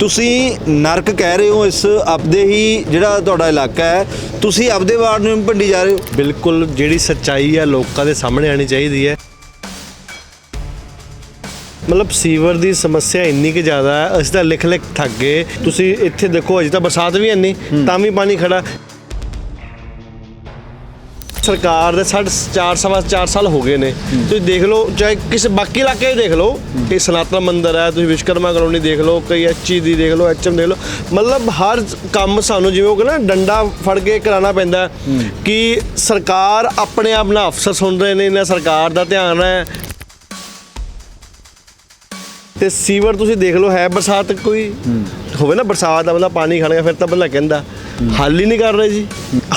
ਤੁਸੀਂ ਨਰਕ ਕਹਿ ਰਹੇ ਹੋ, ਇਸ ਆਪਦੇ ਹੀ ਜਿਹੜਾ ਤੁਹਾਡਾ ਇਲਾਕਾ ਹੈ, ਤੁਸੀਂ ਆਪਦੇ ਵਾਰਡ ਨੂੰ ਭੰਡੀ ਜਾ ਰਹੇ ਹੋ? ਬਿਲਕੁਲ, ਜਿਹੜੀ ਸੱਚਾਈ ਹੈ ਲੋਕਾਂ ਦੇ ਸਾਹਮਣੇ ਆਣੀ ਚਾਹੀਦੀ ਹੈ। ਮਤਲਬ ਸੀਵਰ ਦੀ ਸਮੱਸਿਆ ਇੰਨੀ ਕਿ ਜ਼ਿਆਦਾ ਹੈ, ਅਸੀਂ ਤਾਂ ਲਿਖ ਲਿਖ ਥੱਕ ਗਏ। ਤੁਸੀਂ ਇੱਥੇ ਦੇਖੋ, ਅਜੇ ਤਾਂ ਬਰਸਾਤ ਵੀ ਇੰਨੀ ਤਾਂ ਵੀ ਪਾਣੀ ਖੜਾ। ਸਰਕਾਰ ਦੇ ਸਾਢੇ 4 ਸਵਾ 4 ਸਾਲ ਹੋ ਗਏ ਨੇ। ਤੁਸੀਂ ਦੇਖ ਲਓ, ਚਾਹੇ ਕਿਸੇ ਬਾਕੀ ਇਲਾਕੇ 'ਚ ਦੇਖ ਲਓ, ਇਹ ਸਨਾਤਨ ਮੰਦਿਰ ਹੈ, ਤੁਸੀਂ ਵਿਸ਼ਕਰਮਾ ਕਲੋਨੀ ਦੇਖ ਲਓ, ਕਈ ਐਚਈ ਦੀ ਦੇਖ ਲਓ, ਐਚਐਮ ਦੇਖ ਲਓ, ਮਤਲਬ ਹਰ ਕੰਮ ਸਾਨੂੰ ਜਿਵੇਂ ਉਹ ਕਹਿੰਦਾ ਡੰਡਾ ਫੜ ਕੇ ਕਰਾਉਣਾ ਪੈਂਦਾ ਕਿ ਸਰਕਾਰ ਆਪਣੇ ਆਪ ਨਾਲ ਅਫਸਰ ਸੁਣ ਰਹੇ ਨੇ, ਇਹਨਾਂ ਸਰਕਾਰ ਦਾ ਧਿਆਨ ਹੈ। ਤੇ ਸੀਵਰ ਤੁਸੀਂ ਦੇਖ ਲਓ, ਹੈ ਬਰਸਾਤ ਕੋਈ? ਹੋਵੇ ਨਾ ਬਰਸਾਤ ਦਾ ਬੰਦਾ ਪਾਣੀ ਖੜ ਗਿਆ ਫਿਰ ਤਾਂ ਬੰਦਾ ਕਹਿੰਦਾ। ਹੱਲ ਹੀ ਨਹੀਂ ਕਰ ਰਹੇ ਜੀ।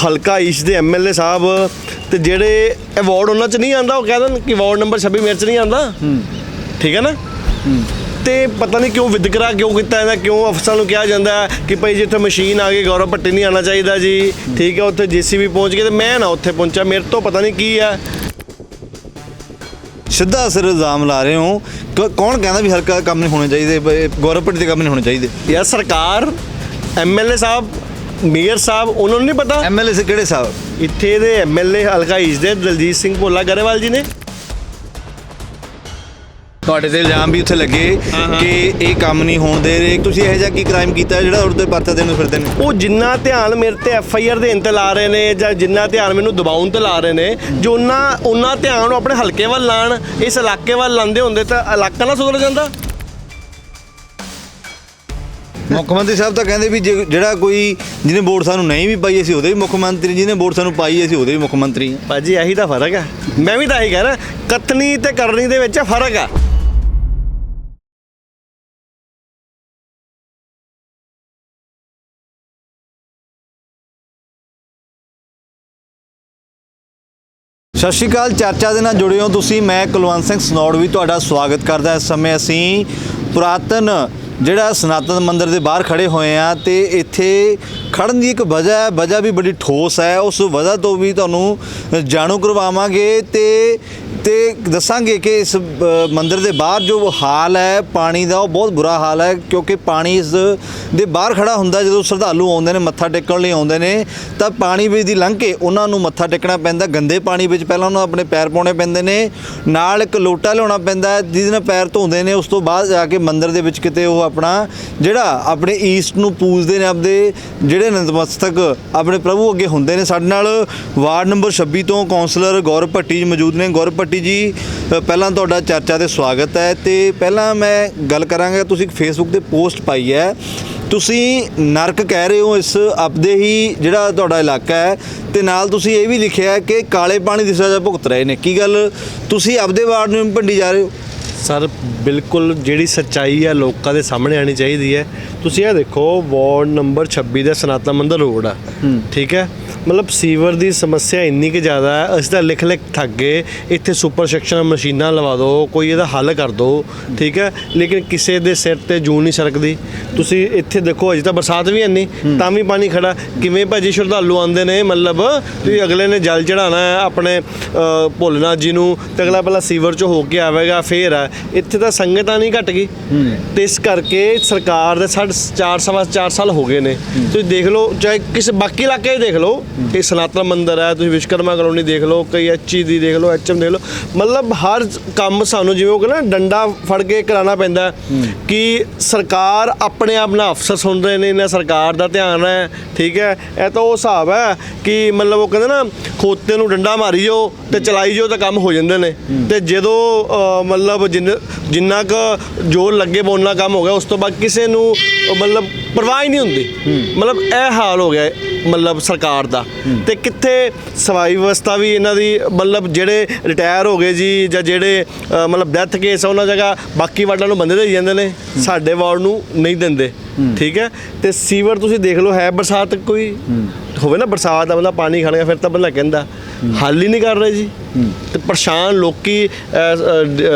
ਹਲਕਾ ਈਸ਼ ਦੇ ਐਮਐਲਏ ਸਾਹਿਬ ਤੇ ਜਿਹੜੇ ਅਵਾਰਡ ਉਹਨਾਂ ਚ ਨਹੀਂ ਆਂਦਾ ਉਹ ਕਹਿ ਦੇਣ ਕਿ ਵਾਰਡ ਨੰਬਰ 26 ਮੇਰੇ ਚ ਨਹੀਂ ਆਂਦਾ ਠੀਕ ਹੈ ਨਾ? ਤੇ ਪਤਾ ਨਹੀਂ ਕਿਉਂ ਵਿਦਕਰਾ ਕਿਉਂ ਕੀਤਾ ਜਾਂਦਾ ਕਿਉਂ ਅਫਸਰਾਂ ਨੂੰ ਕਿਹਾ ਜਾਂਦਾ ਕਿ ਭਾਈ ਜਿੱਥੇ ਮਸ਼ੀਨ ਆ ਗਈ ਗੌਰਵ ਭੱਟੀ ਨਹੀਂ ਆਣਾ ਚਾਹੀਦਾ ਜੀ। ਠੀਕ ਹੈ ਉੱਥੇ ਜੀਸੀਬੀ ਪਹੁੰਚ ਗਏ ਤੇ ਮੈਂ ਨਾ ਉੱਥੇ ਪਹੁੰਚਾ ਮੇਰੇ ਤੋਂ ਪਤਾ ਨਹੀਂ ਕੀ ਹੈ ਸਿੱਧਾ ਸਿਰ ਇਲਜ਼ਾਮ ਲਾ ਰਹੇ ਹੋ। ਕ- ਕੌਣ ਕਹਿੰਦਾ ਵੀ ਹਲਕਾ ਕੰਮ ਨਹੀਂ ਹੋਣੇ ਚਾਹੀਦੇ? ਬ- ਗੌਰਵ ਭੱਟੀ ਦੇ ਕੰਮ ਨਹੀਂ ਹੋਣੇ ਚਾਹੀਦੇ। ਯਾਰ ਸਰਕਾਰ ਐਮਐਲਏ ਸਾਹਿਬ ਮੇਅਰ ਸਾਹਿਬ ਉਹਨਾਂ ਨੂੰ ਨਹੀਂ ਪਤਾ? ਐਮਐਲਏ ਸੇ ਕਿਹੜੇ ਸਾਹਿਬ? ਇੱਥੇ ਦੇ ਐਮਐਲਏ ਹਲਕਾ ਈਸ਼ ਦੇ ਦਲਜੀਤ ਸਿੰਘ ਭੋਲਾ ਗਰੇਵਾਲ ਜੀ ਨੇ। ਤੁਹਾਡੇ ਤੇ ਇਲਜ਼ਾਮ ਵੀ ਉੱਥੇ ਲੱਗੇ ਕਿ ਇਹ ਕੰਮ ਨਹੀਂ ਹੋਣ ਦੇ ਰਹੇ। ਤੁਸੀਂ ਇਹੋ ਜਿਹਾ ਕੀ ਕ੍ਰਾਈਮ ਕੀਤਾ ਜਿਹੜਾ ਉਹਦੇ ਪਰਚਾ ਦੇਣ ਨੂੰ ਫਿਰਦੇ ਨੇ? ਉਹ ਜਿੰਨਾ ਧਿਆਨ ਮੇਰੇ ਤੇ ਐਫ ਆਈ ਆਰ ਦੇਣ ਤੇ ਲਾ ਰਹੇ ਨੇ ਜਾਂ ਜਿੰਨਾ ਧਿਆਨ ਮੈਨੂੰ ਦਬਾਉਣ ਤੇ ਲਾ ਰਹੇ ਨੇ ਜੋ ਉਹਨਾਂ ਉਹਨਾਂ ਧਿਆਨ ਨੂੰ ਆਪਣੇ ਹਲਕੇ ਵੱਲ ਲਾਣ ਇਸ ਇਲਾਕੇ ਵੱਲ ਲਾਉਂਦੇ ਹੁੰਦੇ ਤਾਂ ਇਲਾਕਾ ਨਾ ਸੁਧਰ ਜਾਂਦਾ। ਮੁੱਖ ਮੰਤਰੀ ਸਾਹਿਬ ਤਾਂ ਕਹਿੰਦੇ ਵੀ ਜੇ- ਜਿਹੜਾ ਕੋਈ ਜਿਹਨੇ ਵੋਟ ਸਾਨੂੰ ਨਹੀਂ ਵੀ ਪਾਈ ਅਸੀਂ ਉਹਦੇ ਵੀ ਮੁੱਖ ਮੰਤਰੀ ਜਿਹਨੇ ਵੋਟ ਸਾਨੂੰ ਪਾਈ ਅਸੀਂ ਉਹਦੇ ਵੀ ਮੁੱਖ ਮੰਤਰੀ ਭਾਜੀ ਇਹੀ ਤਾਂ ਫ਼ਰਕ ਹੈ ਮੈਂ ਵੀ ਤਾਂ ਇਹੀ ਕਹਿ ਰਿਹਾ ਕਤਨੀ ਤੇ ਕਰਨੀ ਦੇ ਵਿੱਚ ਫ਼ਰਕ ਆ। ਸਤਿ ਸ਼੍ਰੀ ਅਕਾਲ, ਚਰਚਾ ਦੇ ਨਾਲ ਜੁੜੇ ਹੋ ਤੁਸੀਂ। ਮੈਂ ਕੁਲਵੰਤ ਸਿੰਘ ਸਨੌੜ ਵੀ ਤੁਹਾਡਾ ਸਵਾਗਤ ਕਰਦਾ ਇਸ ਸਮੇਂ। ਅਸੀਂ ਪੁਰਾਤਨ ਜਿਹੜਾ ਸਨਾਤਨ ਮੰਦਿਰ ਦੇ ਬਾਹਰ ਖੜੇ ਹੋਏ ਆ ਤੇ ਇੱਥੇ ਖੜਨ ਦੀ ਇੱਕ ਵਜ੍ਹਾ ਹੈ, ਵਜ੍ਹਾ ਵੀ ਬੜੀ ਠੋਸ ਹੈ। ਉਸ ਵਜ੍ਹਾ ਤੋਂ ਵੀ ਤੁਹਾਨੂੰ ਜਾਣੂ ਕਰਵਾਵਾਂਗੇ ਤੇ ਤੇ ਦੱਸਾਂਗੇ ਕਿ ਇਸ ਅ, ਮੰਦਿਰ ਦੇ ਬਾਹਰ ਜੋ ਹਾਲ ਹੈ ਪਾਣੀ ਦਾ ਉਹ ਬਹੁਤ ਬੁਰਾ ਹਾਲ ਹੈ ਕਿਉਂਕਿ ਪਾਣੀ ਇਸ ਦੇ ਬਾਹਰ ਖੜਾ ਹੁੰਦਾ ਜਦੋਂ ਸ਼ਰਧਾਲੂ ਆਉਂਦੇ ਨੇ ਮੱਥਾ ਟੇਕਣ ਲਈ ਆਉਂਦੇ ਨੇ ਤਾਂ ਪਾਣੀ ਵਿੱਚ ਦੀ ਲੰਘ ਕੇ ਉਹਨਾਂ ਨੂੰ ਮੱਥਾ ਟੇਕਣਾ ਪੈਂਦਾ ਗੰਦੇ ਪਾਣੀ ਵਿੱਚ ਪਹਿਲਾਂ ਉਹਨਾਂ ਨੂੰ ਆਪਣੇ ਪੈਰ ਪਾਉਣੇ ਪੈਂਦੇ ਨੇ ਨਾਲ ਇੱਕ ਲੋਟਾ ਲਿਆਉਣਾ ਪੈਂਦਾ ਜਿਹਦੇ ਨਾਲ ਪੈਰ ਧੋਂਦੇ ਨੇ ਉਸ ਤੋਂ ਬਾਅਦ ਜਾ ਕੇ ਮੰਦਿਰ ਦੇ ਵਿੱਚ ਕਿਤੇ ਉਹ ਆਪਣਾ ਜਿਹੜਾ ਆਪਣੇ ਈਸਟ ਨੂੰ ਪੂਜਦੇ ਨੇ ਆਪਦੇ ਜਿਹੜੇ ਨਤਮਸਤਕ ਆਪਣੇ ਪ੍ਰਭੂ ਅੱਗੇ ਹੁੰਦੇ ਨੇ ਸਾਡੇ ਨਾਲ ਵਾਰਡ ਨੰਬਰ 26 ਤੋਂ ਕਾਉਂਸਲਰ ਗੌਰਵ ਭੱਟੀ ਮੌਜੂਦ ਨੇ ਗੌਰਵ ਭੱਟੀ ਜੀ ਪਹਿਲਾਂ ਤੁਹਾਡਾ ਚਰਚਾ ਤੇ ਸਵਾਗਤ ਹੈ ਤੇ ਪਹਿਲਾਂ ਮੈਂ ਗੱਲ ਕਰਾਂਗਾ, ਤੁਸੀਂ ਇੱਕ ਫੇਸਬੁੱਕ ਤੇ ਪੋਸਟ ਪਾਈ ਹੈ। ਤੁਸੀਂ ਨਰਕ ਕਹਿ ਰਹੇ ਹੋ ਇਸ ਆਪਦੇ ਹੀ ਜਿਹੜਾ ਤੁਹਾਡਾ ਇਲਾਕਾ ਹੈ ਤੇ ਨਾਲ ਤੁਸੀਂ ਇਹ ਵੀ ਲਿਖਿਆ ਕਿ ਕਾਲੇ ਪਾਣੀ ਦੀ ਸਜ਼ਾ ਭੁਗਤ ਰਹੇ ਨੇ। ਕੀ ਗੱਲ? ਤੁਸੀਂ ਆਪਦੇ ਵਾਰਡ ਨੂੰ ਭੰਡੀ ਜਾ ਰਹੇ ਹੋ? ਸਰ ਬਿਲਕੁਲ ਜਿਹੜੀ ਸੱਚਾਈ ਹੈ ਲੋਕਾਂ ਦੇ ਸਾਹਮਣੇ ਆਣੀ ਚਾਹੀਦੀ ਹੈ। ਤੁਸੀਂ ਇਹ ਦੇਖੋ ਵਾਰਡ ਨੰਬਰ 26 ਦਾ ਸਨਾਤਨ ਮੰਦਿਰ ਰੋਡ ਆ। ਠੀਕ ਹੈ? ਮਤਲਬ ਸੀਵਰ ਦੀ ਸਮੱਸਿਆ ਇੰਨੀ ਕਿ ਜ਼ਿਆਦਾ ਹੈ ਅਸੀਂ ਤਾਂ ਲਿਖ ਲਿਖ ਥੱਕ ਗਏ ਇੱਥੇ ਸੁਪਰ ਸੈਕਸ਼ਨ ਮਸ਼ੀਨਾਂ ਲਵਾ ਦਿਓ ਕੋਈ ਇਹਦਾ ਹੱਲ ਕਰ ਦਿਓ ਠੀਕ ਹੈ? ਲੇਕਿਨ ਕਿਸੇ ਦੇ ਸਿਰ ਤੇ ਜੂੰ ਨਹੀਂ ਸਰਕਦੀ। ਤੁਸੀਂ ਇੱਥੇ ਦੇਖੋ ਅਜੇ ਤਾਂ ਬਰਸਾਤ ਵੀ ਇੰਨੀ ਤਾਂ ਵੀ ਪਾਣੀ ਖੜਾ। ਕਿਵੇਂ ਭਾਜੀ ਸ਼ਰਧਾਲੂ ਆਉਂਦੇ ਨੇ ਮਤਲਬ ਤੁਸੀਂ ਅਗਲੇ ਨੇ ਜਲ ਚੜਾਣਾ ਹੈ ਆਪਣੇ ਭੋਲੇਨਾਥ ਜੀ ਨੂੰ ਤੇ ਅਗਲਾ ਪਹਿਲਾਂ ਸੀਵਰ ਚ ਹੋ ਕੇ ਆਵੇਗਾ ਫੇਰ ਆ ਇੱਥੇ ਤਾਂ ਸੰਗਤਾਂ ਨਹੀਂ ਘਟ ਗਈ। ਤੇ ਇਸ ਕਰਕੇ ਸਰਕਾਰ ਦੇ ਸਾਢੇ 4 ਸਵਾ 4 ਸਾਲ ਹੋ ਗਏ ਨੇ। ਤੁਸੀਂ ਦੇਖ ਲਓ ਚਾਹੇ ਕਿਸੇ ਬਾਕੀ ਇਲਾਕੇ ਦੇਖ ਲਓ ਕਿ ਸਨਾਤਨ ਮੰਦਿਰ ਹੈ ਤੁਸੀਂ ਵਿਸ਼ਕਰਮਾ ਕਲੋਨੀ ਦੇਖ ਲਓ ਕਈ ਐਚਈ ਦੀ ਦੇਖ ਲਓ ਐਚਐਮ ਦੇਖ ਲਓ ਮਤਲਬ ਹਰ ਕੰਮ ਸਾਨੂੰ ਜਿਵੇਂ ਉਹ ਕਹਿੰਦਾ ਡੰਡਾ ਫੜ ਕੇ ਕਰਾਉਣਾ ਪੈਂਦਾ ਕਿ ਸਰਕਾਰ ਆਪਣੇ ਆਪ ਨਾਲ ਅਫਸਰ ਸੁਣ ਰਹੇ ਨੇ ਇਹਨਾਂ ਸਰਕਾਰ ਦਾ ਧਿਆਨ ਹੈ ਠੀਕ ਹੈ। ਇਹ ਤਾਂ ਉਹ ਹਿਸਾਬ ਹੈ ਕਿ ਮਤਲਬ ਉਹ ਕਹਿੰਦੇ ਨਾ ਖੋਤੇ ਨੂੰ ਡੰਡਾ ਮਾਰੀ ਜਾਓ ਤੇ ਚਲਾਈ ਜਾਓ ਤਾਂ ਕੰਮ ਹੋ ਜਾਂਦੇ ਨੇ। ਤੇ ਜਦੋਂ ਮਤਲਬ ਜਿੰਨ- ਜਿੰਨਾ ਕੁ ਜੋਰ ਲੱਗੇ ਬੋਲਣਾ ਕੰਮ ਹੋ ਗਿਆ। ਉਸ ਤੋਂ ਬਾਅਦ ਕਿਸੇ ਨੂੰ ਮਤਲਬ ਪਰਵਾਹ ਹੀ ਨਹੀਂ ਹੁੰਦੀ। ਮਤਲਬ ਇਹ ਹਾਲ ਹੋ ਗਿਆ ਮਤਲਬ ਸਰਕਾਰ ਦਾ। ਤੇ ਕਿੱਥੇ ਸਵਾਈ ਵਿਵਸਥਾ ਵੀ ਇਹਨਾਂ ਦੀ ਮਤਲਬ ਜਿਹੜੇ ਰਿਟਾਇਰ ਹੋ ਗਏ ਜੀ ਜਾਂ ਜਿਹੜੇ ਮਤਲਬ ਡੈਥ ਕੇਸ ਆ ਉਹਨਾਂ ਜਗ੍ਹਾ ਬਾਕੀ ਵਾਰਡਾਂ ਨੂੰ ਬੰਦੇ ਦੇਈ ਜਾਂਦੇ ਨੇ। ਸਾਡੇ ਵਾਰਡ ਨੂੰ ਨਹੀਂ ਦਿੰਦੇ। ਠੀਕ ਹੈ? ਤੇ ਸੀਵਰ ਤੁਸੀਂ ਦੇਖ ਲਓ ਹੈ ਬਰਸਾਤ ਕੋਈ? ਹੋਵੇ ਨਾ ਬਰਸਾਤ ਦਾ ਬੰਦਾ ਪਾਣੀ ਖੜ ਗਿਆ ਫਿਰ ਤਾਂ ਬੰਦਾ ਕਹਿੰਦਾ। ਹੱਲ ਹੀ ਨਹੀਂ ਕਰ ਰਹੇ ਜੀ। ਤੇ ਪਰੇਸ਼ਾਨ ਲੋਕੀ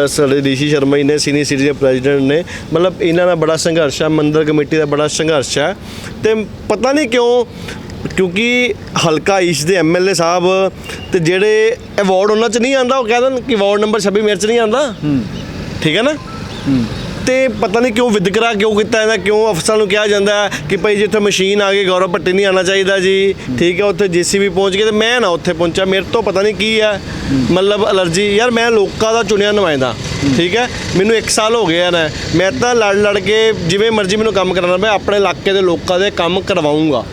ਸਾਡੇ ਡੀਸੀ ਸ਼ਰਮਾ ਜੀ ਨੇ ਸੀਨੀਅਰ ਸਿਟੀ ਦੇ ਪ੍ਰੈਜ਼ੀਡੈਂਟ ਨੇ ਮਤਲਬ ਇਹਨਾਂ ਦਾ ਬੜਾ ਸੰਘਰਸ਼ ਹੈ ਮੰਦਰ ਕਮੇਟੀ ਦਾ ਬੜਾ ਸੰਘਰਸ਼ ਹੈ ਤੇ ਪਤਾ ਨਹੀਂ ਕਿਉਂ ਕਿਉਂਕਿ ਹਲਕਾ ਈਸ਼ ਦੇ ਐਮਐਲਏ ਸਾਹਿਬ ਤੇ ਜਿਹੜੇ ਅਵਾਰਡ ਉਹਨਾਂ ਚ ਨਹੀਂ ਆਂਦਾ ਉਹ ਕਹਿ ਦੇਣ ਕਿ ਵਾਰਡ ਨੰਬਰ 26 ਮੇਰੇ ਚ ਨਹੀਂ ਆਂਦਾ ਠੀਕ ਹੈ ਨਾ? ਤੇ ਪਤਾ ਨਹੀਂ ਕਿਉਂ ਵਿਦਕਰਾ ਕਿਉਂ ਕੀਤਾ ਜਾਂਦਾ ਕਿਉਂ ਅਫਸਰਾਂ ਨੂੰ ਕਿਹਾ ਜਾਂਦਾ ਕਿ ਭਾਈ ਜਿੱਥੇ ਮਸ਼ੀਨ ਆ ਗਈ, ਗੌਰਵ ਭੱਟੀ ਨਹੀਂ ਆਣਾ ਚਾਹੀਦਾ ਜੀ। ਠੀਕ ਹੈ, ਉੱਥੇ ਜੀਸੀਬੀ ਪਹੁੰਚ ਗਈ ਤੇ ਮੈਂ ਨਾ ਉੱਥੇ ਪਹੁੰਚਾ, ਮੇਰੇ ਤੋਂ ਪਤਾ ਨਹੀਂ ਕੀ ਹੈ। ਮਤਲਬ ਅਲਰਜੀ, ਯਾਰ ਮੈਂ ਲੋਕਾਂ ਦਾ ਚੁਣਿਆ ਨੁਮਾਇੰਦਾ, ਠੀਕ ਹੈ। ਮੈਨੂੰ 1 ਸਾਲ ਹੋ ਗਿਆ ਨਾ, ਮੈਂ ਤਾਂ ਲੜ ਲੜ ਕੇ ਜਿਵੇਂ ਮਰਜ਼ੀ ਮੈਨੂੰ ਕੰਮ ਕਰਾਉਣਾ, ਮੈਂ ਆਪਣੇ ਇਲਾਕੇ ਦੇ ਲੋਕਾਂ ਦੇ ਕੰਮ ਕਰਵਾਉਂਗਾ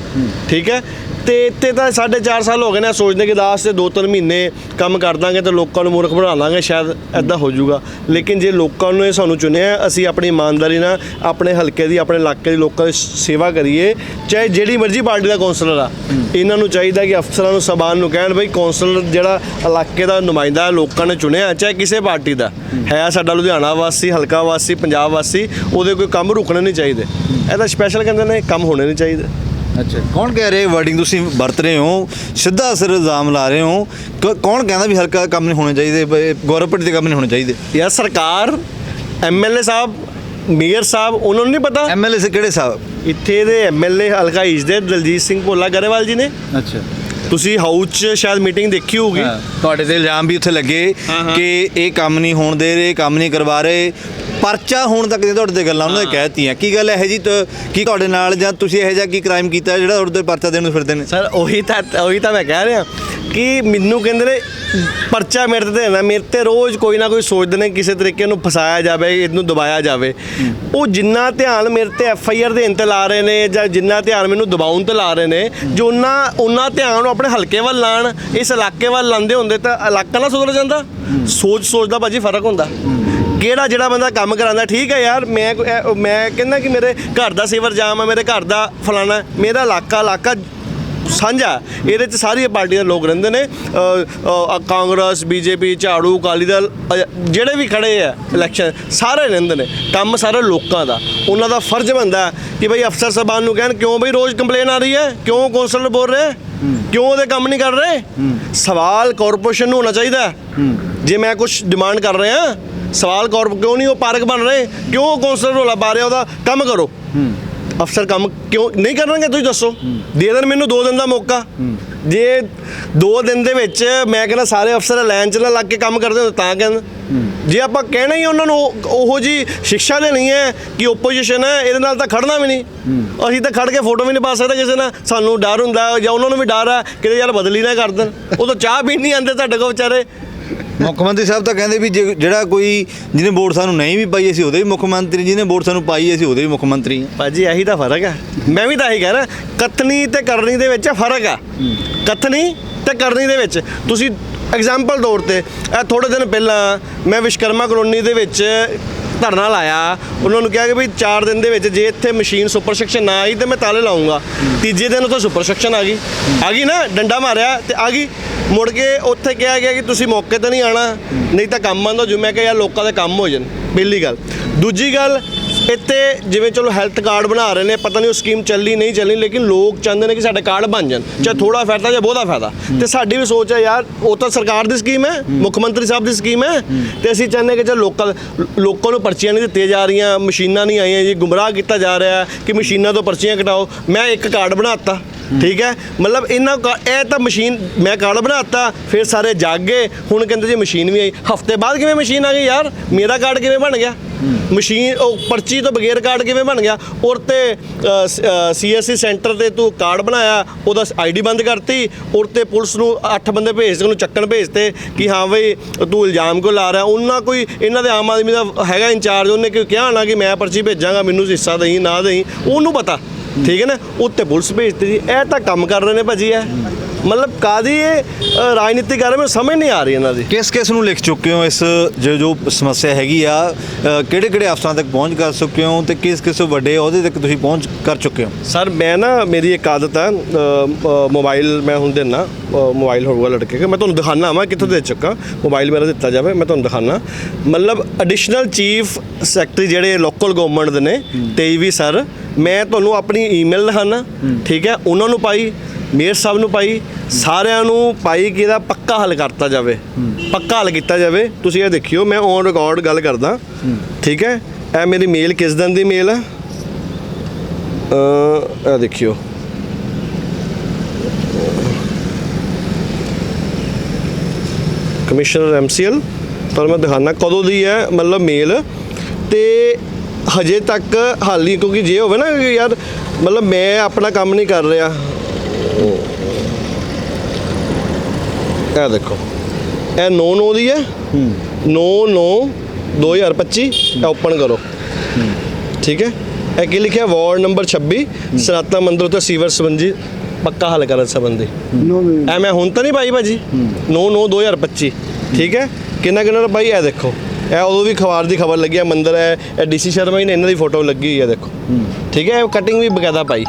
ਠੀਕ ਹੈ ਤੇ ਇੱਥੇ ਤਾਂ ਸਾਢੇ ਚਾਰ ਸਾਲ ਹੋ ਗਏ ਨੇ ਸੋਚਦੇ ਕਿ ਦਾਸ ਤੇ 2-3 ਮਹੀਨੇ ਕੰਮ ਕਰ ਦਾਂਗੇ ਤੇ ਲੋਕਾਂ ਨੂੰ ਮੂਰਖ ਬਣਾ ਲਾਂਗੇ, ਸ਼ਾਇਦ ਐਦਾਂ ਹੋ ਜਾਊਗਾ। ਲੇਕਿਨ ਜੇ ਲੋਕਾਂ ਨੂੰ ਇਹ ਸਾਨੂੰ ਚੁਣਿਆ, ਅਸੀਂ ਆਪਣੀ ਇਮਾਨਦਾਰੀ ਨਾਲ, ਆਪਣੇ ਹਲਕੇ ਦੀ, ਆਪਣੇ ਇਲਾਕੇ ਦੇ ਲੋਕਾਂ ਦੀ ਸੇਵਾ ਕਰੀਏ, ਚਾਹੇ ਜਿਹੜੀ ਮਰਜ਼ੀ ਪਾਰਟੀ ਦਾ ਕੌਂਸਲਰ ਆ, ਇਹਨਾਂ ਨੂੰ ਚਾਹੀਦਾ ਕਿ ਅਫਸਰਾਂ ਨੂੰ ਸਬਾਨ ਨੂੰ ਕਹਿਣ ਬਈ ਕੌਂਸਲਰ ਜਿਹੜਾ ਇਲਾਕੇ ਦਾ ਨੁਮਾਇੰਦਾ ਲੋਕਾਂ ਨੇ ਚੁਣਿਆ, ਚਾਹੇ ਕਿਸੇ ਪਾਰਟੀ ਦਾ। ਹੈ ਸਾਡਾ ਲੁਧਿਆਣਾ ਵਾਸੀ, ਹਲਕਾ ਵਾਸੀ, ਪੰਜਾਬ ਵਾਸੀ, ਉਹਦੇ ਕੋਈ ਕੰਮ ਰੁਕਣੇ ਨਹੀਂ ਚਾਹੀਦੇ। ਇਹ ਤਾਂ ਸਪੈਸ਼ਲ ਕਹਿੰਦੇ ਨੇ, ਕੰਮ ਹੋਣੇ ਨਹੀਂ ਚਾਹੀਦੇ। ਅੱਛਾ। ਕੌਣ ਕਹਿ ਰਿਹਾ ਵਰਡਿੰਗ ਤੁਸੀਂ ਵਰਤ ਰਹੇ ਹੋ? ਸਿੱਧਾ ਅਸਰ ਇਲਜ਼ਾਮ ਲਾ ਰਹੇ ਹੋ। ਕ- ਕੌਣ ਕਹਿੰਦਾ ਵੀ ਹਲਕਾ ਕੰਮ ਨਹੀਂ ਹੋਣੇ ਚਾਹੀਦੇ? ਬ- ਗੌਰਵ ਭੱਟੀ ਦੇ ਕੰਮ ਨਹੀਂ ਹੋਣੇ ਚਾਹੀਦੇ। ਯਾਰ ਸਰਕਾਰ ਐਮਐਲਏ ਸਾਹਿਬ ਮੇਅਰ ਸਾਹਿਬ ਉਹਨਾਂ ਨੂੰ ਨਹੀਂ ਪਤਾ? ਐਮਐਲਏ ਸੇ ਕਿਹੜੇ ਸਾਹਿਬ? ਇੱਥੇ ਦੇ ਐਮਐਲਏ ਹਲਕਾ ਈਸ਼ ਦੇ ਦਲਜੀਤ ਸਿੰਘ ਭੋਲਾ ਗਰੇਵਾਲ ਜੀ ਨੇ। ਅੱਛਾ। ਤੁਸੀਂ ਹਾਊਸ 'ਚ ਸ਼ਾਇਦ ਮੀਟਿੰਗ ਦੇਖੀ ਹੋਊਗੀ। ਤੁਹਾਡੇ ਤੇ ਇਲਜ਼ਾਮ ਵੀ ਉੱਥੇ ਲੱਗੇ। ਕਿ ਇਹ ਕੰਮ ਨਹੀਂ ਹੋਣ ਦੇ ਰਹੇ ਕੰਮ ਨਹੀਂ ਕਰਵਾ ਰਹੇ। ਪਰਚਾ ਹੋਣ ਤੱਕ ਦੀਆਂ ਤੁਹਾਡੇ ਤੇ ਗੱਲਾਂ ਉਹਨਾਂ ਨੇ ਕਹਿਤੀਆਂ ਕੀ ਗੱਲ ਹੈ ਜੀ ਕੀ ਤੁਹਾਡੇ ਨਾਲ ਜਾਂ ਤੁਸੀਂ ਇਹੋ ਜਿਹਾ ਕੀ ਕ੍ਰਾਈਮ ਕੀਤਾ ਜਿਹੜਾ ਤੁਹਾਡੇ ਤੇ ਪਰਚਾ ਦੇਣ ਨੂੰ ਫਿਰਦੇ ਨੇ? ਸਰ ਉਹੀ ਤਾਂ ਉਹੀ ਤਾਂ ਮੈਂ ਕਹਿ ਰਿਹਾ। ਕਿ ਮੈਨੂੰ ਕਹਿੰਦੇ ਨੇ ਪਰਚਾ ਮੇਰੇ ਤੇ ਦੇਣਾ, ਮੇਰੇ ਤੇ ਰੋਜ਼ ਕੋਈ ਨਾ ਕੋਈ ਸੋਚਦੇ ਨੇ ਕਿਸੇ ਤਰੀਕੇ ਨੂੰ ਫਸਾਇਆ ਜਾਵੇ, ਇਹਨੂੰ ਦਬਾਇਆ ਜਾਵੇ। ਉਹ ਜਿੰਨਾ ਧਿਆਨ ਮੇਰੇ ਤੇ ਐਫ ਆਈ ਆਰ ਦੇਣ ਤੇ ਲਾ ਰਹੇ ਨੇ ਜਾਂ ਜਿੰਨਾ ਧਿਆਨ ਮੈਨੂੰ ਦਬਾਉਣ ਤੇ ਲਾ ਰਹੇ ਨੇ, ਜੋ ਉਹਨਾਂ ਉਹਨਾਂ ਧਿਆਨ ਨੂੰ ਆਪਣੇ ਹਲਕੇ ਵੱਲ ਲਾਣ, ਇਸ ਇਲਾਕੇ ਵੱਲ ਲਾਉਂਦੇ ਹੁੰਦੇ ਤਾਂ ਇਲਾਕਾ ਨਾ ਸੁਧਰ ਜਾਂਦਾ? ਸੋਚ ਸੋਚ ਦਾ ਭਾਜੀ ਫ਼ਰਕ ਹੁੰਦਾ। ਕਿਹੜਾ ਜਿਹੜਾ ਬੰਦਾ ਕੰਮ ਕਰਾਂਦਾ ਠੀਕ ਹੈ ਯਾਰ, ਮੈਂ ਮੈਂ ਕਹਿੰਦਾ ਕਿ ਮੇਰੇ ਘਰ ਦਾ ਸੇਵਰ ਜਾਮ ਹੈ ਮੇਰੇ ਘਰ ਦਾ ਫਲਾਣਾ, ਮੇਰਾ ਇਲਾਕਾ ਇਲਾਕਾ ਸਾਂਝਾ ਇਹਦੇ ਚ ਸਾਰੀਆਂ ਪਾਰਟੀਆਂ ਦੇ ਲੋਕ ਰਹਿੰਦੇ ਨੇ। ਕਾਂਗਰਸ ਬੀਜੇਪੀ ਝਾੜੂ ਅਕਾਲੀ ਦਲ ਜਿਹੜੇ ਵੀ ਖੜੇ ਆ ਇਲੈਕਸ਼ਨ ਸਾਰੇ ਰਹਿੰਦੇ ਨੇ। ਕੰਮ ਸਾਰੇ ਲੋਕਾਂ ਦਾ। ਉਹਨਾਂ ਦਾ ਫਰਜ਼ ਬਣਦਾ ਕਿ ਭਈ ਅਫਸਰ ਸਾਹਿਬਾਨ ਨੂੰ ਕਹਿਣ ਕਿਉਂ ਭਈ ਰੋਜ਼ ਕੰਪਲੇਨ ਆ ਰਹੀ ਹੈ? ਕਿਉਂ ਕੌਂਸਲਰ ਬੋਲ ਰਹੇ ਕਿਉਂ ਉਹਦੇ ਕੰਮ ਨਹੀਂ ਕਰ ਰਹੇ? ਸਵਾਲ ਕਾਰਪੋਰੇਸ਼ਨ ਨੂੰ ਹੋਣਾ ਚਾਹੀਦਾ। ਜੇ ਮੈਂ ਕੁਝ ਡਿਮਾਂਡ ਕਰ ਰਿਹਾ ਸਵਾਲ ਕਾਰਪ ਕਿਉਂ ਨਹੀਂ ਉਹ ਪਾਰਕ ਬਣ ਰਹੇ? ਕਿਉਂ ਕੌਂਸਲਰ ਰੋਲਾ ਪਾ ਰਿਹਾ ਉਹਦਾ? ਕੰਮ ਕਰੋ। ਅਫਸਰ ਕੰਮ ਕਿਉਂ ਨਹੀਂ ਕਰਨਗੇ, ਤੁਸੀਂ ਦੱਸੋ। ਦੇ ਦੇਣ ਮੈਨੂੰ 2 ਦਿਨ ਦਾ ਮੌਕਾ। ਜੇ 2 ਦਿਨ ਦੇ ਵਿੱਚ ਮੈਂ ਕਹਿੰਦਾ ਸਾਰੇ ਅਫਸਰ ਲਾਈਨ 'ਚ ਨਾ ਲੱਗ ਕੇ ਕੰਮ ਕਰਦੇ ਹੋ ਤਾਂ ਕਹਿੰਦਾ। ਜੇ ਆਪਾਂ ਕਹਿਣਾ ਹੀ ਉਹਨਾਂ ਨੂੰ ਉਹ- ਉਹੋ ਜੀ ਸਿੱਖਿਆ ਦੇਣੀ ਹੈ ਕਿ ਓਪੋਜੀਸ਼ਨ ਹੈ, ਇਹਦੇ ਨਾਲ ਤਾਂ ਖੜਨਾ ਵੀ ਨਹੀਂ। ਅਸੀਂ ਤਾਂ ਖੜ ਕੇ ਫੋਟੋ ਵੀ ਨਹੀਂ ਪਾ ਸਕਦੇ ਕਿਸੇ ਨਾਲ। ਸਾਨੂੰ ਡਰ ਹੁੰਦਾ ਜਾਂ ਉਹਨਾਂ ਨੂੰ ਵੀ ਡਰ ਹੈ ਕਿ ਯਾਰ ਬਦਲੀ ਨਾ ਕਰ ਦੇਣ। ਉਹ ਤਾਂ ਚਾਹ ਪੀਣ ਨਹੀਂ ਆਉਂਦੇ ਤੁਹਾਡੇ ਕੋਲ ਵਿਚਾਰੇ। ਮੁੱਖ ਮੰਤਰੀ ਸਾਹਿਬ ਤਾਂ ਕਹਿੰਦੇ ਵੀ ਜੇ- ਜਿਹੜਾ ਕੋਈ, ਜਿਹਨੇ ਵੋਟ ਸਾਨੂੰ ਨਹੀਂ ਵੀ ਪਾਈ, ਅਸੀਂ ਉਹਦੇ ਵੀ ਮੁੱਖ ਮੰਤਰੀ, ਜਿਹਨੇ ਵੋਟ ਸਾਨੂੰ ਪਾਈ, ਅਸੀਂ ਉਹਦੇ ਵੀ ਮੁੱਖ ਮੰਤਰੀ ਹਾਂ। ਭਾਜੀ, ਇਹੀ ਤਾਂ ਫ਼ਰਕ ਹੈ ਮੈਂ ਵੀ ਤਾਂ ਇਹੀ ਕਹਿ ਰਿਹਾ, ਕਥਨੀ ਤੇ ਕਰਨੀ ਦੇ ਵਿੱਚ ਫ਼ਰਕ ਆ। ਕਥਨੀ ਤੇ ਕਰਨੀ ਦੇ ਵਿੱਚ। ਤੁਸੀਂ ਐਗਜ਼ਾਮਪਲ ਤੌਰ ਤੇ, ਇਹ ਥੋੜੇ ਦਿਨ ਪਹਿਲਾਂ ਮੈਂ ਵਿਸ਼ਕਰਮਾ ਕਲੋਨੀ ਦੇ ਵਿੱਚ ਧਰਨਾ ਲਾਇਆ। ਉਹਨਾਂ ਨੂੰ ਕਿਹਾ ਕਿ ਵੀ 4 ਦਿਨ ਦੇ ਵਿੱਚ ਜੇ ਇੱਥੇ ਮਸ਼ੀਨ ਸੁਪਰ ਸੈਕਸ਼ਨ ਨਾ ਆਈ ਤੇ ਮੈਂ ਤਾਲੇ ਲਾਉਂਗਾ। ਤੀਜੇ ਦਿਨ ਉੱਥੇ ਸੁਪਰ ਸੈਕਸ਼ਨ ਆ ਗਈ। ਆ ਗਈ ਨਾ, ਡੰਡਾ ਮਾਰਿਆ ਤੇ ਆ ਗਈ। ਮੁੜ ਕੇ ਉੱਥੇ ਕਿਹਾ ਗਿਆ ਕਿ ਤੁਸੀਂ ਮੌਕੇ ਤੇ ਨਹੀਂ ਆਣਾ, ਨਹੀਂ ਤਾਂ ਕੰਮ ਬੰਦ ਹੋ ਜੂ ਮੈਂ ਕਿਹਾ, ਯਾਰ ਲੋਕਾਂ ਦੇ ਕੰਮ ਹੋ ਜਾਣ। ਪਹਿਲੀ ਗੱਲ। ਦੂਜੀ ਗੱਲ ਇੱਥੇ ਜਿਵੇਂ ਚਲੋ ਹੈਲਥ ਕਾਰਡ ਬਣਾ ਰਹੇ ਨੇ ਪਤਾ ਨਹੀਂ ਉਹ ਸਕੀਮ ਚੱਲੀ ਨਹੀਂ ਚੱਲੀ ਲੇਕਿਨ ਲੋਕ ਚਾਹੁੰਦੇ ਨੇ ਕਿ ਸਾਡੇ ਕਾਰਡ ਬਣ ਜਾਣ। ਚਾਹੇ ਥੋੜਾ ਫਾਇਦਾ ਜਾਂ ਬਹੁਤਾ ਫਾਇਦਾ। ਤੇ ਸਾਡੀ ਵੀ ਸੋਚ ਹੈ ਯਾਰ ਉਹ ਤਾਂ ਸਰਕਾਰ ਦੀ ਸਕੀਮ ਹੈ ਮੁੱਖ ਮੰਤਰੀ ਸਾਹਿਬ ਦੀ ਸਕੀਮ ਹੈ। ਤੇ ਅਸੀਂ ਚਾਹੁੰਦੇ ਕਿ ਚਲ ਲੋਕਾਂ ਲੋਕਾਂ ਨੂੰ ਪਰਚੀਆਂ ਨਹੀਂ ਦਿੱਤੀਆਂ ਜਾ ਰਹੀਆਂ ਮਸ਼ੀਨਾਂ ਨਹੀਂ ਆਈਆਂ ਜੀ ਗੁੰਮਰਾਹ ਕੀਤਾ ਜਾ ਰਿਹਾ ਕਿ ਮਸ਼ੀਨਾਂ ਤੋਂ ਪਰਚੀਆਂ ਕਟਾਓ ਮੈਂ ਇੱਕ ਕਾਰਡ ਬਣਾਤਾ ਠੀਕ ਹੈ? ਮਤਲਬ ਇਹਨਾਂ ਇਹ ਤਾਂ ਮਸ਼ੀਨ ਮੈਂ ਕਾਰਡ ਬਣਾਤਾ ਫਿਰ ਸਾਰੇ ਜਾਗ ਗਏ ਹੁਣ ਕਹਿੰਦੇ ਜੀ ਮਸ਼ੀਨ ਵੀ ਆਈ। ਹਫ਼ਤੇ ਬਾਅਦ ਕਿਵੇਂ ਮਸ਼ੀਨ ਆ ਗਈ ਯਾਰ? ਮੇਰਾ ਕਾਰਡ ਕਿਵੇਂ ਬਣ ਗਿਆ? ਮਸ਼ੀਨ, ਉਹ ਪਰਚੀ ਤੋਂ ਬਗੈਰ ਕਾਰਡ ਕਿਵੇਂ ਬਣ ਗਿਆ? ਔਰ ਤੇ ਸੀਐਸਸੀ ਸੈਂਟਰ ਤੇ ਤੂੰ ਕਾਰਡ ਬਣਾਇਆ, ਉਹਦਾ ਆਈਡੀ ਬੰਦ ਕਰਤੀ, ਔਰ ਤੇ ਪੁਲਿਸ ਨੂੰ 8 ਬੰਦੇ ਭੇਜਦੇ ਉਹਨੂੰ ਚੱਕਣ ਭੇਜਤੇ ਕਿ ਹਾਂ ਬਈ ਤੂੰ ਇਲਜ਼ਾਮ ਕਿਉਂ ਲਾ ਰਿਹਾ? ਉਹਨਾਂ ਕੋਈ, ਇਹਨਾਂ ਦੇ ਆਮ ਆਦਮੀ ਦਾ ਹੈਗਾ ਇੰਚਾਰਜ, ਉਹਨੇ ਕਿਉਂ ਕਿਹਾ ਨਾ ਕਿ ਮੈਂ ਪਰਚੀ ਭੇਜਾਂਗਾ, ਮੈਨੂੰ ਹਿੱਸਾ ਦੇਈ, ਨਾ ਦੇਈ, ਉਹਨੂੰ ਪਤਾ, ਠੀਕ ਹੈ ਨਾ? ਉੱਤੇ ਪੁਲਿਸ ਭੇਜਤੀ ਜੀ, ਇਹ ਤਾਂ ਕੰਮ ਕਰ ਰਹੇ ਨੇ ਭਾਜੀ ਇਹ। ਮਤਲਬ ਕਾਦੀ ਇਹ ਅ, ਰਾਜਨੀਤੀ ਕਰ ਰਹੇ ਮੈਨੂੰ ਸਮਝ ਨਹੀਂ ਆ ਰਹੀ ਇਹਨਾਂ ਦੀ। ਕਿਸ ਕਿਸ ਨੂੰ ਲਿਖ ਚੁੱਕੇ ਹੋ ਇਸ ਜੋ ਜੋ ਸਮੱਸਿਆ ਹੈਗੀ ਆ ਕਿਹੜੇ ਕਿਹੜੇ ਅਫਸਰਾਂ ਤੱਕ ਪਹੁੰਚ ਕਰ ਚੁੱਕੇ ਹੋ ਤੇ ਕਿਸ ਕਿਸ ਵੱਡੇ ਅਹੁਦੇ ਤੱਕ ਤੁਸੀਂ ਪਹੁੰਚ ਕਰ ਚੁੱਕੇ ਹੋ? ਸਰ ਮੈਂ ਨਾ ਮੇਰੀ ਇੱਕ ਆਦਤ ਅ, ਅ, ਮੋਬਾਈਲ ਮੈਂ ਹੁਣ ਦੇਣਾ ਮੋਬਾਈਲ ਹੋਊਗਾ ਲੜਕੇ ਕੇ। ਮੈਂ ਤੁਹਾਨੂੰ ਦਿਖਾਣਾ ਮੈਂ ਕਿੱਥੋਂ ਦੇ ਚੱਕਾ। ਮੋਬਾਈਲ ਮੇਰਾ ਦਿੱਤਾ ਜਾਵੇ ਮੈਂ ਤੁਹਾਨੂੰ ਦਿਖਾਣਾ ਮਤਲਬ ਐਡੀਸ਼ਨਲ ਚੀਫ ਸੈਕਟਰੀ ਜਿਹੜੇ ਲੋਕਲ ਗਵਰਨਮੈਂਟ ਦੇ ਨੇ 23 ਸਰ ਮੈਂ ਤੁਹਾਨੂੰ ਆਪਣੀ ਈਮੇਲ ਦਿਖਾਣਾ ਠੀਕ ਹੈ? ਉਹਨਾਂ ਨੂੰ ਪਾਈ ਮੇਅਰ ਸਾਹਿਬ ਨੂੰ ਭਾਈ, ਸਾਰਿਆਂ ਨੂੰ ਭਾਈ ਕਿ ਇਹਦਾ ਪੱਕਾ ਹੱਲ ਕਰਤਾ ਜਾਵੇ। ਪੱਕਾ ਹੱਲ ਕੀਤਾ ਜਾਵੇ। ਤੁਸੀਂ ਇਹ ਦੇਖਿਓ, ਮੈਂ ਔਨ ਰਿਕਾਰਡ ਗੱਲ ਕਰਦਾ। ਠੀਕ ਹੈ? ਇਹ ਮੇਰੀ ਮੇਲ ਕਿਸ ਦਿਨ ਦੀ ਮੇਲ ਹੈ ਅ ਇਹ ਦੇਖਿਓ। ਕਮਿਸ਼ਨਰ ਐਮਸੀਐਲ, ਪਰ ਮੈਂ ਦਿਖਾਣਾ ਕਦੋਂ ਦੀ ਹੈ, ਮਤਲਬ ਮੇਲ ਤੇ ਹਜੇ ਤੱਕ ਹੱਲ ਨਹੀਂ ਕਿਉਂਕਿ ਜੇ ਹੋਵੇ ਨਾ, ਯਾਰ, ਮਤਲਬ ਮੈਂ ਆਪਣਾ ਕੰਮ ਨਹੀਂ ਕਰ ਰਿਹਾ। ਇਹ ਦੇਖੋ। ਇਹ 9 9 ਦੀ ਹੈ। 9 9 2025 ਇਹ ਓਪਨ ਕਰੋ। ਠੀਕ ਹੈ? ਇਹ ਕੀ ਲਿਖਿਆ? ਵਾਰਡ ਨੰਬਰ 26 ਸਨਾਤਨਾ ਮੰਦਿਰ ਤੋਂ ਸੀਵਰ ਸੰਬੰਧੀ ਪੱਕਾ ਹੱਲ ਕਰਨ ਸੰਬੰਧੀ। ਐ ਮੈਂ ਹੁਣ ਤਾਂ ਨਹੀਂ ਪਾਈ ਭਾਜੀ। 9 9 2025 ਠੀਕ ਹੈ? ਕਿੰਨਾ ਕਿੰਨਾ ਭਾਈ ਇਹ ਦੇਖੋ। ਇਹ ਉਦੋਂ ਵੀ ਖਬਰ ਦੀ ਖਬਰ ਲੱਗੀ ਹੈ ਮੰਦਿਰ ਹੈ ਇਹ ਡੀਸੀ ਸ਼ਰਮਾ ਜੀ ਨੇ ਇਹਨਾਂ ਦੀ ਫੋਟੋ ਲੱਗੀ ਹੋਈ ਹੈ ਦੇਖੋ। ਠੀਕ ਹੈ? ਕਟਿੰਗ ਵੀ ਬਕਾਇਦਾ ਪਾਈ।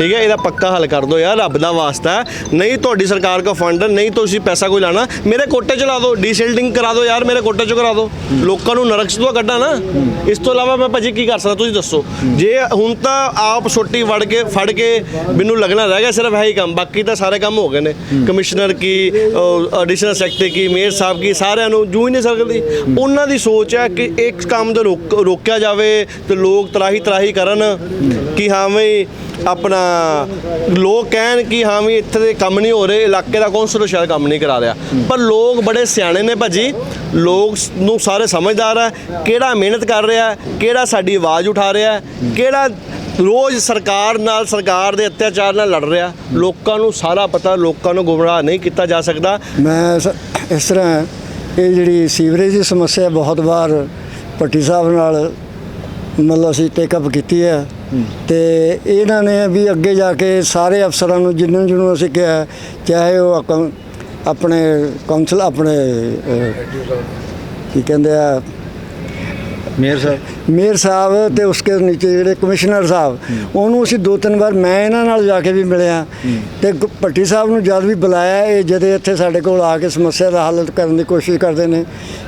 ਠੀਕ ਹੈ, ਇਹਦਾ ਪੱਕਾ ਹੱਲ ਕਰ ਦਿਓ ਯਾਰ, ਰੱਬ ਦਾ ਵਾਸਤਾ ਨਹੀਂ ਤੁਹਾਡੀ ਸਰਕਾਰ ਕੋ ਫੰਡ ਨਹੀਂ ਤੁਸੀਂ ਪੈਸਾ ਕੋਈ ਲਾਣਾ। ਮੇਰੇ ਕੋਟੇ 'ਚ ਲਾ ਦਿਓ ਡੀਸ਼ਿਲਡਿੰਗ ਕਰਾ ਦਿਓ ਯਾਰ, ਮੇਰੇ ਕੋਟੇ ਚ ਕਰਾ ਦਿਓ। ਲੋਕਾਂ ਨੂੰ ਨਰਕ ਤੋਂ ਕੱਢਾ ਨਾ। ਇਸ ਤੋਂ ਇਲਾਵਾ ਮੈਂ ਭਾਜੀ ਕੀ ਕਰ ਸਕਦਾ, ਤੁਸੀਂ ਦੱਸੋ। ਜੇ ਹੁਣ ਤਾਂ ਆਪ ਛੋਟੀ ਵੜ ਕੇ, ਫੜ ਕੇ ਮੈਨੂੰ ਲੱਗਣਾ ਰਹਿ ਗਿਆ, ਸਿਰਫ ਇਹੀ ਕੰਮ, ਬਾਕੀ ਤਾਂ ਸਾਰੇ ਕੰਮ ਹੋ ਗਏ ਨੇ। ਕਮਿਸ਼ਨਰ ਕੀ ਐਡੀਸ਼ਨਲ ਸੈਕਟਰੀ ਕੀ ਮੇਅਰ ਸਾਹਿਬ ਕੀ, ਸਾਰਿਆਂ ਨੂੰ ਜੂ ਹੀ ਨਹੀਂ ਸਕਦੀ ਉਹਨਾਂ ਦੀ ਸੋਚ ਹੈ ਕਿ ਇੱਕ ਕੰਮ ਤੋਂ ਰੋਕ- ਰੋਕਿਆ ਜਾਵੇ ਤੇ ਲੋਕ ਤਰਾਹੀ ਤਰਾਹੀ ਕਰਨ ਕਿ ਹਾਂ ਵੀ ਆਪਣਾ ਲੋਕ ਕਹਿਣ ਕਿ ਹਾਂ ਵੀ ਇੱਥੇ ਦੇ ਕੰਮ ਨਹੀਂ ਹੋ ਰਹੇ, ਇਲਾਕੇ ਦਾ ਕੌਂਸਲਰ ਸ਼ਾਇਦ ਕੰਮ ਨਹੀਂ ਕਰਾ ਰਿਹਾ। ਪਰ ਲੋਕ ਬੜੇ ਸਿਆਣੇ ਨੇ ਭਾਜੀ। ਲੋਕ ਨੂੰ ਸਾਰੇ ਸਮਝਦਾਰ ਹੈ ਕਿਹੜਾ ਮਿਹਨਤ ਕਰ ਰਿਹਾ, ਕਿਹੜਾ ਸਾਡੀ ਆਵਾਜ਼ ਉਠਾ ਰਿਹਾ, ਕਿਹੜਾ ਰੋਜ਼ ਸਰਕਾਰ ਨਾਲ, ਸਰਕਾਰ ਦੇ ਅਤਿਆਚਾਰ ਨਾਲ ਲੜ ਰਿਹਾ। ਲੋਕਾਂ ਨੂੰ ਸਾਰਾ ਪਤਾ, ਲੋਕਾਂ ਨੂੰ ਗੁੰਮਰਾਹ ਨਹੀਂ ਕੀਤਾ ਜਾ ਸਕਦਾ। ਮੈਂ ਸ- ਇਸ ਤਰ੍ਹਾਂ ਇਹ ਜਿਹੜੀ ਸੀਵਰੇਜ ਦੀ ਸਮੱਸਿਆ ਬਹੁਤ ਵਾਰ ਭੱਟੀ ਸਾਹਿਬ ਨਾਲ ਮਤਲਬ ਅਸੀਂ ਟੇਕਅਪ ਕੀਤੀ ਹੈ। ਤੇ ਇਹਨਾਂ ਨੇ ਵੀ ਅੱਗੇ ਜਾ ਕੇ ਸਾਰੇ ਅਫਸਰਾਂ ਨੂੰ ਜਿੰਨੂੰ ਜਿਹਨੂੰ ਅਸੀਂ ਕਿਹਾ ਚਾਹੇ ਉਹ ਆਪਣੇ ਕੌਂਸਲ ਆਪਣੇ ਕੀ ਕਹਿੰਦੇ ਆ? ਮੇਅਰ ਸਾਹਿਬ। ਮੇਅਰ ਸਾਹਿਬ ਤੇ ਉਸਕੇ ਨੀਚੇ ਜਿਹੜੇ ਕਮਿਸ਼ਨਰ ਸਾਹਿਬ ਉਹਨੂੰ ਅਸੀਂ ਦੋ ਤਿੰਨ ਵਾਰ ਮੈਂ ਇਹਨਾਂ ਨਾਲ ਜਾ ਕੇ ਵੀ ਮਿਲਿਆ। ਤੇ ਭੱਟੀ ਸਾਹਿਬ ਨੂੰ ਜਦ ਵੀ ਬੁਲਾਇਆ ਇਹ ਜਦੇ ਇੱਥੇ ਸਾਡੇ ਕੋਲ ਆ ਕੇ ਸਮੱਸਿਆ ਦਾ ਹੱਲ ਕਰਨ ਦੀ ਕੋਸ਼ਿਸ਼ ਕਰਦੇ ਨੇ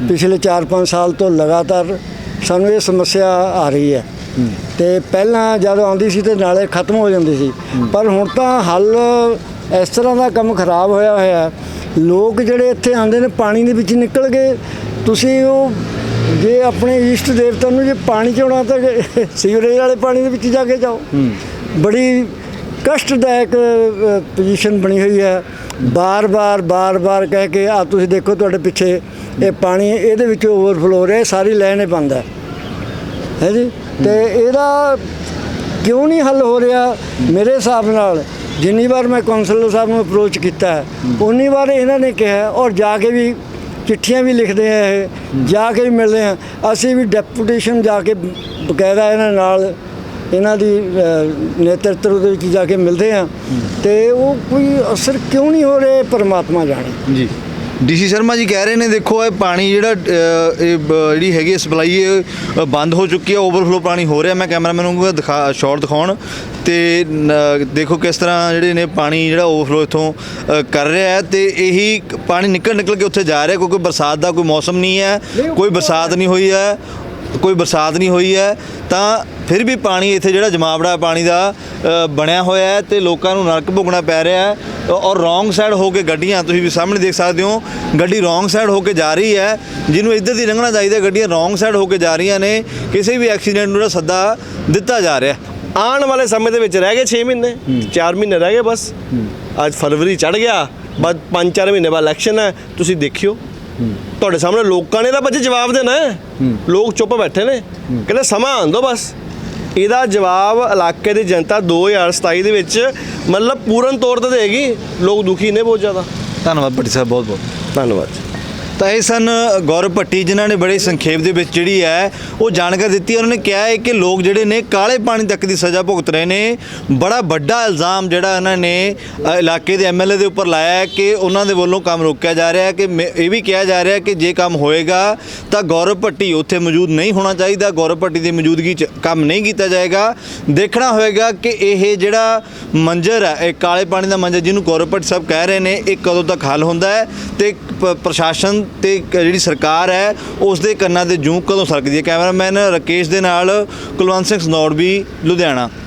ਪਿਛਲੇ 4-5 ਸਾਲ ਤੋਂ ਲਗਾਤਾਰ ਸਾਨੂੰ ਇਹ ਸਮੱਸਿਆ ਆ ਰਹੀ ਹੈ। ਤੇ ਪਹਿਲਾਂ ਜਦੋਂ ਆਉਂਦੀ ਸੀ ਤੇ ਨਾਲੇ ਖਤਮ ਹੋ ਜਾਂਦੀ ਸੀ। ਪਰ ਹੁਣ ਤਾਂ ਹੱਲ ਇਸ ਤਰ੍ਹਾਂ ਦਾ ਕੰਮ ਖਰਾਬ ਹੋਇਆ ਹੋਇਆ। ਲੋਕ ਜਿਹੜੇ ਇੱਥੇ ਆਉਂਦੇ ਨੇ ਪਾਣੀ ਦੇ ਵਿੱਚ ਨਿਕਲ ਗਏ। ਤੁਸੀਂ ਉਹ ਜੇ ਆਪਣੇ ਇਸ਼ਟ ਦੇਵਤਾ ਨੂੰ ਜੇ ਪਾਣੀ ਚੋਣਾ ਤਾਂ ਸੀਵਰੇਜ ਵਾਲੇ ਪਾਣੀ ਦੇ ਵਿੱਚ ਜਾ ਕੇ ਜਾਓ। ਬੜੀ ਕਸ਼ਟਦਾਇਕ ਪੋਜੀਸ਼ਨ ਬਣੀ ਹੋਈ ਹੈ। ਬਾਰ-ਬਾਰ ਬਾਰ-ਬਾਰ ਕਹਿ ਕੇ ਆ ਤੁਸੀਂ ਦੇਖੋ ਤੁਹਾਡੇ ਪਿੱਛੇ ਇਹ ਪਾਣੀ ਇਹਦੇ ਵਿੱਚ ਓਵਰਫਲੋ ਹੋ ਰਿਹਾ ਇਹ ਸਾਰੀ ਲਾਈਨ ਹੀ ਬੰਦ ਹੈ। ਹੈ ਜੀ? ਤੇ ਇਹਦਾ ਕਿਉਂ ਨਹੀਂ ਹੱਲ ਹੋ ਰਿਹਾ? ਮੇਰੇ ਹਿਸਾਬ ਨਾਲ ਜਿੰਨੀ ਵਾਰ ਮੈਂ ਕਾਉਂਸਲਰ ਸਾਹਿਬ ਨੂੰ ਅਪਰੋਚ ਕੀਤਾ ਉਨੀ ਵਾਰ ਇਹਨਾਂ ਨੇ ਕਿਹਾ ਔਰ ਜਾ ਕੇ ਵੀ ਚਿੱਠੀਆਂ ਵੀ ਲਿਖਦੇ ਆ ਇਹ ਜਾ ਕੇ ਵੀ ਮਿਲਦੇ ਆ। ਅਸੀਂ ਵੀ ਡੈਪੂਟੇਸ਼ਨ ਜਾ ਕੇ ਬਕਾਇਦਾ ਇਹਨਾਂ ਨਾਲ ਇਹਨਾਂ ਦੀ ਅਹ, ਨੇਤਰਤਵ ਦੇ ਵਿੱਚ ਜਾ ਕੇ ਮਿਲਦੇ ਆ। ਤੇ ਉਹ ਕੋਈ ਅਸਰ ਕਿਉਂ ਨਹੀਂ ਹੋ ਰਿਹਾ ਪਰਮਾਤਮਾ ਜਾਣੇ? ਜੀ। ਡੀਸੀ ਸ਼ਰਮਾ ਜੀ ਕਹਿ ਰਹੇ ਨੇ ਦੇਖੋ ਇਹ ਪਾਣੀ ਜਿਹੜਾ ਇਹ ਜਿਹੜੀ ਹੈਗੀ ਸਪਲਾਈ ਇਹ ਬੰਦ ਹੋ ਚੁੱਕੀ ਹੈ ਓਵਰਫਲੋ ਪਾਣੀ ਹੋ ਰਿਹਾ। ਮੈਂ ਕੈਮਰਾਮੈਨ ਨੂੰ ਦਿਖਾ ਸ਼ਾਟ ਦਿਖਾਉਣ ਤੇ ਦੇਖੋ ਕਿਸ ਤਰ੍ਹਾਂ ਜਿਹੜੇ ਨੇ ਪਾਣੀ ਜਿਹੜਾ ਓਵਰਫਲੋ ਇਥੋਂ ਕਰ ਰਿਹਾ ਹੈ ਤੇ ਇਹੀ ਪਾਣੀ ਨਿਕਲ ਨਿਕਲ ਕੇ ਉੱਥੇ ਜਾ ਰਿਹਾ ਕਿਉਂਕਿ ਬਰਸਾਤ ਦਾ ਕੋਈ ਮੌਸਮ ਨਹੀਂ ਹੈ ਕੋਈ ਬਰਸਾਤ ਨਹੀਂ ਹੋਈ ਹੈ। ਕੋਈ ਬਰਸਾਤ ਨਹੀਂ ਹੋਈ ਹੈ ਤਾਂ ਫਿਰ ਵੀ ਪਾਣੀ ਇੱਥੇ ਜਿਹੜਾ ਜਮਾਵੜਾ ਪਾਣੀ ਦਾ ਬਣਿਆ ਹੋਇਆ ਹੈ ਤੇ ਲੋਕਾਂ ਨੂੰ ਨਰਕ ਭੋਗਣਾ ਪੈ ਰਿਹਾ ਹੈ। ਔਰ ਰੋਂਗ ਸਾਈਡ ਹੋ ਕੇ ਗੱਡੀਆਂ ਤੁਸੀਂ ਵੀ ਸਾਹਮਣੇ ਦੇਖ ਸਕਦੇ ਹੋ ਗੱਡੀ ਰੋਂਗ ਸਾਈਡ ਹੋ ਕੇ ਜਾ ਰਹੀ ਹੈ ਜਿਹਨੂੰ ਇੱਧਰ ਦੀ ਲੰਘਣਾ ਚਾਹੀਦਾ ਗੱਡੀਆਂ ਰੋਂਗ ਸਾਈਡ ਹੋ ਕੇ ਜਾ ਰਹੀਆਂ ਨੇ ਕਿਸੇ ਵੀ ਐਕਸੀਡੈਂਟ ਨੂੰ ਜਿਹੜਾ ਸੱਦਾ ਦਿੱਤਾ ਜਾ ਰਿਹਾ ਆਉਣ ਵਾਲੇ ਸਮੇਂ ਦੇ ਵਿੱਚ ਰਹਿ ਗਏ 6 ਮਹੀਨੇ 4 ਮਹੀਨੇ ਰਹਿ ਗਏ ਬਸ। ਅੱਜ ਫਰਵਰੀ ਚੜ ਗਿਆ ਬਾਅਦ 5-4 ਮਹੀਨੇ ਬਾਅਦ ਇਲੈਕਸ਼ਨ ਹੈ ਤੁਸੀਂ ਦੇਖਿਓ। ਤੁਹਾਡੇ ਸਾਹਮਣੇ ਲੋਕਾਂ ਨੇ ਤਾਂ ਬੱਚੇ ਜਵਾਬ ਦੇਣਾ ਹੈ। ਲੋਕ ਚੁੱਪ ਬੈਠੇ ਨੇ। ਕਹਿੰਦੇ ਸਮਾਂ ਆਉਣ ਦਿਓ ਬਸ। ਇਹਦਾ ਜਵਾਬ ਇਲਾਕੇ ਦੀ ਜਨਤਾ 2027 ਦੇ ਵਿੱਚ ਮਤਲਬ ਪੂਰਨ ਤੌਰ ਤੇ ਦੇਗੀ। ਲੋਕ ਦੁਖੀ ਨੇ ਬਹੁਤ ਜ਼ਿਆਦਾ। ਧੰਨਵਾਦ ਭੱਟੀ ਸਾਹਿਬ ਬਹੁਤ ਬਹੁਤ ਧੰਨਵਾਦ ਤਾਂ ਇਹ ਸਨ ਗੌਰਵ ਭੱਟੀ, ਜਿਨ੍ਹਾਂ ਨੇ ਬੜੇ ਸੰਖੇਪ ਦੇ ਵਿੱਚ ਜਿਹੜੀ ਹੈ ਉਹ ਜਾਣਕਾਰੀ ਦਿੱਤੀ। ਉਹਨਾਂ ਨੇ ਕਿਹਾ ਹੈ ਕਿ ਲੋਕ ਜਿਹੜੇ ਨੇ ਕਾਲੇ ਪਾਣੀ ਤੱਕ ਦੀ ਸਜ਼ਾ ਭੁਗਤ ਰਹੇ ਨੇ। ਬੜਾ ਵੱਡਾ ਇਲਜ਼ਾਮ ਜਿਹੜਾ ਇਹਨਾਂ ਨੇ ਇਲਾਕੇ ਦੇ ਐਮਐਲਏ ਦੇ ਉੱਪਰ ਲਾਇਆ ਹੈ ਕਿ ਉਹਨਾਂ ਦੇ ਵੱਲੋਂ ਕੰਮ ਰੋਕਿਆ ਜਾ ਰਿਹਾ ਹੈ ਕਿ ਮੇ- ਇਹ ਵੀ ਕਿਹਾ ਜਾ ਰਿਹਾ ਹੈ ਕਿ ਜੇ ਕੰਮ ਹੋਏਗਾ ਤਾਂ ਗੌਰਵ ਭੱਟੀ ਉੱਥੇ ਮੌਜੂਦ ਨਹੀਂ ਹੋਣਾ ਚਾਹੀਦਾ। ਗੌਰਵ ਭੱਟੀ ਦੀ ਮੌਜੂਦਗੀ 'ਚ ਕੰਮ ਨਹੀਂ ਕੀਤਾ ਜਾਏਗਾ। ਦੇਖਣਾ ਹੋਏਗਾ ਕਿ ਇਹ ਜਿਹੜਾ ਮੰਜ਼ਰ ਹੈ, ਇਹ ਕਾਲੇ ਪਾਣੀ ਦਾ ਮੰਜ਼ਰ ਜਿਹਨੂੰ ਗੌਰਵ ਭੱਟੀ ਸਾਹਿਬ ਕਹਿ ਰਹੇ ਨੇ, ਇਹ ਕਦੋਂ ਤੱਕ ਹੱਲ ਹੁੰਦਾ ਹੈ ਤੇ ਪ- ਪ੍ਰਸ਼ਾਸਨ ਤੇ ਜਿਹੜੀ ਸਰਕਾਰ ਹੈ ਉਸ ਦੇ ਕੰਨਾਂ ਦੇ ਜੂੰ ਕਦੋਂ ਸਰਕਦੀ ਹੈ? ਕੈਮਰਾਮੈਨ ਰਕੇਸ਼ ਦੇ ਨਾਲ ਕੁਲਵੰਤ ਸਿੰਘ ਸਨੌੜ ਵੀ, ਲੁਧਿਆਣਾ।